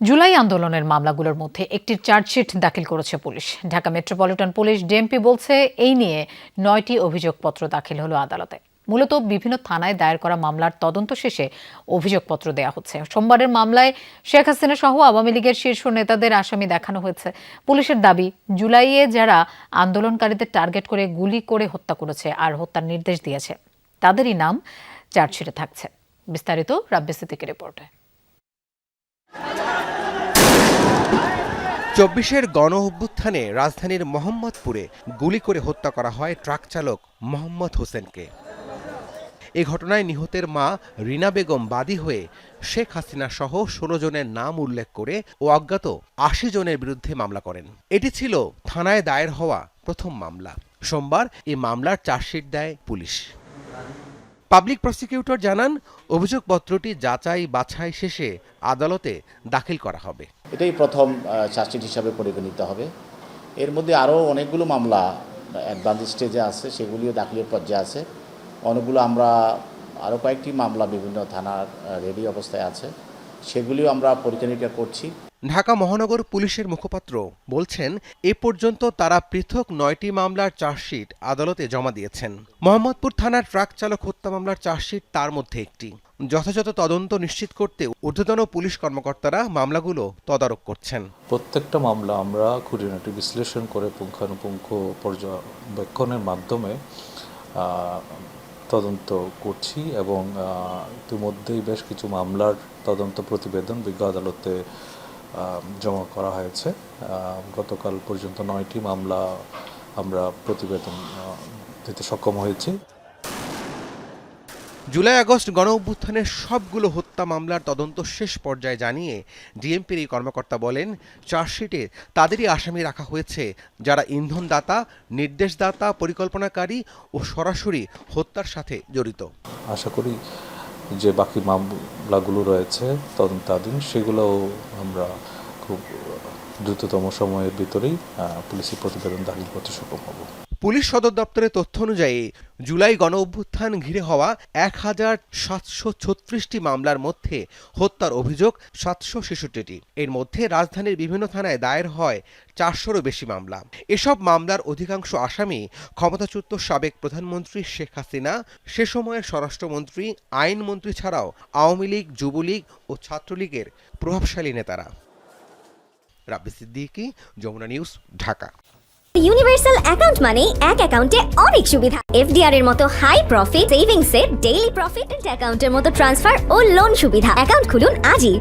জুলাই আন্দোলনের মামলাগুলোর মধ্যে একটি চার্জশিট দাখিল করেছে police. Dhaka metropolitan police DMP বলছে, এই নিয়ে নয়টি অভিযোগপত্র দাখিল হলো আদালতে। মূলত বিভিন্ন থানায় দায়ের করা মামলার তদন্ত শেষে অভিযোগপত্র দেয়া হচ্ছে। সোমবারের মামলায় শেখ হাসিনা সহ আওয়ামী লীগের শীর্ষ নেতাদের আসামি দেখানো হয়েছে। পুলিশের দাবি, জুলাইয়ে যারা আন্দোলনকারীদের টার্গেট করে গুলি করে হত্যা করেছে আর হত্যার নির্দেশ দিয়েছে, তাদেরই নাম চার্জশিটে থাকছে। বিস্তারিত রাব্বি সিদ্দিকের রিপোর্টে। চব্বিশের গণ অভ্যুত্থানে রাজধানীর মোহাম্মদপুরে গুলি করে হত্যা করা হয় ট্রাক চালক মোহাম্মদ হোসেনকে। এ ঘটনায় নিহতের মা রিনা বেগম বাদী হয়ে শেখ হাসিনা সহ ষোলো জনের নাম উল্লেখ করে ও অজ্ঞাত আশি জনের বিরুদ্ধে মামলা করেন। এটি ছিল থানায় দায়ের হওয়া প্রথম মামলা। সোমবার এই মামলার চার্জশিট দেয় পুলিশ। পাবলিক প্রসিকিউটর জানান, অভিযোগপত্রটি যাচাই বাছাই শেষে আদালতে দাখিল করা হবে। এটাই প্রথম চার্জশিট হিসাবে পরিগণিত হবে। এর মধ্যে আরও অনেকগুলো মামলা অ্যাডভান্স স্টেজে আছে, সেগুলিও দাখিলের পর্যায়ে আছে। অনেকগুলো আমরা আরও কয়েকটি মামলা বিভিন্ন থানার রেডি অবস্থায় আছে। সেগুলিও আমরা নিরীক্ষা করছি। ঢাকা মহানগর পুলিশের মুখপাত্র বলছেন এ পর্যন্ত তারা পৃথক নয়টি মামলার চার্জশিট আদালতে জমা দিয়েছেন। মোহাম্মদপুর থানার ট্রাক চালক হত্যা মামলার চার্জশিট তার মধ্যে একটি। যথাযথ তদন্ত নিশ্চিত করতে ঊর্ধ্বতন পুলিশ কর্মকর্তারা মামলাগুলো তদারক করছেন। প্রত্যেকটা মামলা আমরা খুঁটিনাটি বিশ্লেষণ করে পুঙ্খানুপুঙ্খ পর্যবেক্ষণের মাধ্যমে তদন্ত করছি এবং ইতিমধ্যেই বেশ কিছু মামলার তদন্ত প্রতিবেদন বিজ্ঞ আদালতে জমা করা হয়েছে। গতকাল পর্যন্ত নয়টি মামলা আমরা প্রতিবেদন দিতে সক্ষম হয়েছি। জুলাই আগস্ট গণ অভ্যুত্থানের সবগুলো হত্যা মামলার তদন্ত শেষ পর্যায়ে জানিয়ে ডিএমপির এই কর্মকর্তা বলেন চার্জশিটে তাদেরই আসামি রাখা হয়েছে যারা ইন্ধনদাতা নির্দেশদাতা পরিকল্পনাকারী ও সরাসরি হত্যার সাথে জড়িত। আশা করি যে বাকি মামলাগুলো রয়েছে তদন্তাধীন সেগুলোও আমরা খুব দ্রুততম সময়ের ভিতরেই আহ, পুলিশি প্রতিবেদন দাখিল করতে সক্ষম হব। পুলিশ সদর দপ্তরের তথ্য অনুযায়ী, জুলাই গণ অভ্যুত্থান ঘিরে হওয়া এক হাজার সাতশো ছত্রিশটি মামলার মধ্যে হত্যার অভিযোগ সাতশো ছেষট্টিটি। এর মধ্যে রাজধানীর বিভিন্ন থানায় দায়ের হয় চারশোরও বেশি মামলা। এসব মামলার অধিকাংশ আসামি ক্ষমতাচ্যুত সাবেক প্রধানমন্ত্রী শেখ হাসিনা, সে সময়ের স্বরাষ্ট্রমন্ত্রী, আইনমন্ত্রী ছাড়াও আওয়ামী লীগ, যুবলীগ ও ছাত্রলীগের প্রভাবশালী নেতারা। Rabbi Siddiqui, Jamuna News, Dhaka. Universal account মানে এক অ্যাকাউন্টে অনেক সুবিধা। এফডিআর এর মতো হাই প্রফিট সেভিংস এর ডেইলি প্রফিট অ্যাকাউন্টের মতো ট্রান্সফার ও লোন সুবিধা। অ্যাকাউন্ট খুলুন আজই।